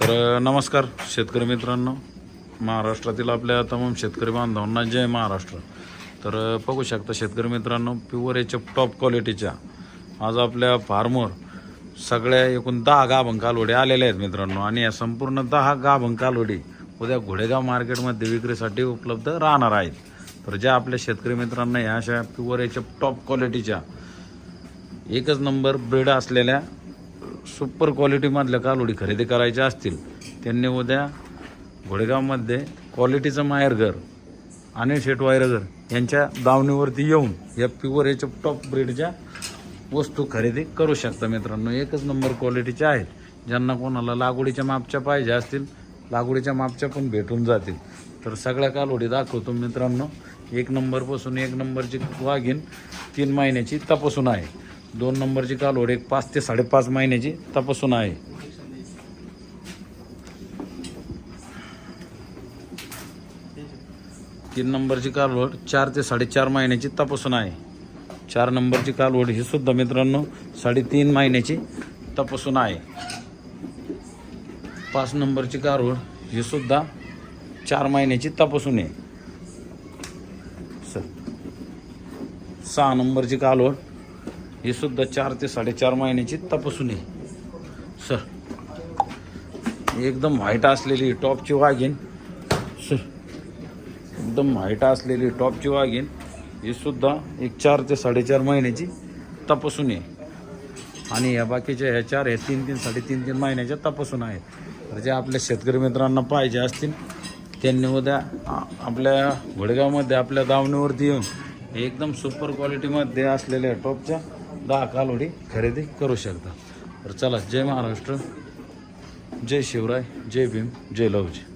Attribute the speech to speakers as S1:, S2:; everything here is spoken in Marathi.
S1: तर नमस्कार शेतकरी मित्रांनो. महाराष्ट्रातील आपल्या तमाम शेतकरी बांधवांना जय महाराष्ट्र. तर बघू शकता शेतकरी मित्रांनो प्युअर याच्या टॉप क्वालिटीच्या आज आपल्या फार्मर सगळ्या एकूण दहा गाभण कालवडी आलेल्या आहेत मित्रांनो. आणि या संपूर्ण दहा गाभण कालवडी उद्या घोडेगाव मार्केटमध्ये विक्रीसाठी उपलब्ध राहणार आहेत. तर ज्या आपल्या शेतकरी मित्रांना ह्या अशा प्युअर याच्या टॉप क्वालिटीच्या एकच नंबर ब्रेड असलेल्या सुपर क्वालिटीमधल्या कालोडी खरेदी करायच्या असतील त्यांनी उद्या घोडेगावमध्ये क्वालिटीचं माहेरघर अनिल शेट वायरघर यांच्या दावणीवरती येऊन या प्युअर याच्या टॉप ब्रीडच्या वस्तू खरेदी करू शकता मित्रांनो. एकच नंबर क्वालिटीच्या आहेत. ज्यांना कोणाला लागवडीच्या मापच्या पाहिजे असतील लागवडीच्या मापच्या पण भेटून जातील. तर सगळ्या कालोडी दाखवतो मित्रांनो. एक नंबरपासून एक नंबरची वाघीन तीन महिन्याची तपासून आहे. दोन नंबरची कालोड एक पाच ते साडेपाच महिन्याची तपासून आहे. तीन नंबरची कालवड चार ते साडेचार महिन्याची तपासून आहे. चार नंबरची कालवड ही सुद्धा मित्रांनो साडेतीन महिन्याची तपासून आहे. पाच नंबरची कालवड ही सुद्धा चार महिन्याची तपासून आहे. स- सहा नंबरची कालवड हे सुद्धा चार ते साडेचार महिन्याची तपासून आहे सर एकदम व्हाईट असलेली टॉपची वाघीन सर एकदम व्हाईट असलेली टॉपची वाघीन ही सुद्धा एक चार ते साडेचार महिन्याची तपासून आहे आणि या बाकीच्या ह्या चार ह्या तीन तीन साडेतीन तीन महिन्याच्या तपासून आहेत. तर जे आपल्या शेतकरी मित्रांना पाहिजे असतील त्यांनी उद्या आपल्या घोडगावमध्ये आपल्या दावणीवरती येऊन एकदम सुपर क्वालिटीमध्ये असलेल्या टॉपच्या दहा कालोडी खरेदी करू शकता. तर चला जय महाराष्ट्र जय शिवराय जय भीम जय लवजी